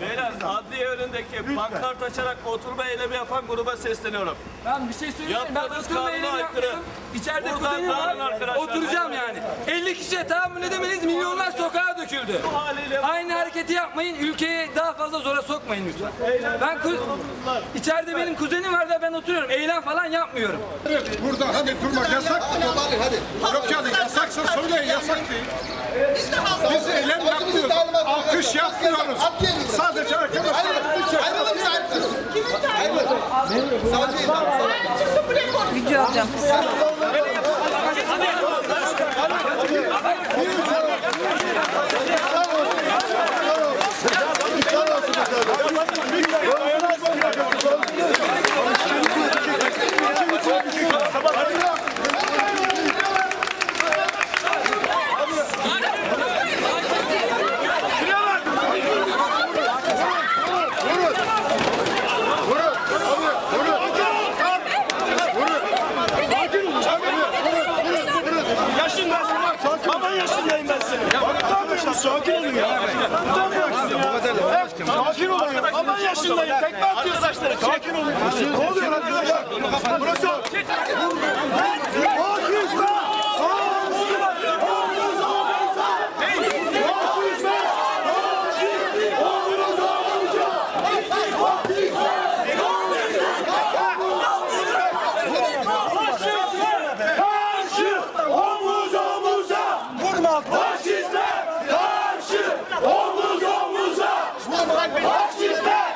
Beyler adliye önündeki pankart açarak oturma eylemi yapan gruba sesleniyorum. Ben bir şey söyleyeyim. Ben Yaptığınız oturma kanuna eylemi aykırı. yapmıyorum. İçeride Buradan kuzenim dağılın var. arkadaşlar. Oturacağım yani. 50 kişiye tahammül edemeyiz. Milyonlar sokağa döküldü. Bu haliyle Aynı hareketi yapmayın. Ülkeyi daha fazla zora sokmayın lütfen. Ben ku- içeride benim kuzenim var da ben oturuyorum. Eylem falan yapmıyorum. Burada hadi durmak yasak. Yok yani yasaksa Alkış yapmıyoruz. Sadece arkadaşlar. Video alacağım. Yaşındayım. sakin olun ya. Sakin olun. Aman yaşındayım. Tekme atıyorsun. Sakin olun. Ne oluyor arkadaşlar? Burası. Sakin olun. Başı omuz omuza vurmak başı Deutschland! Deutschland!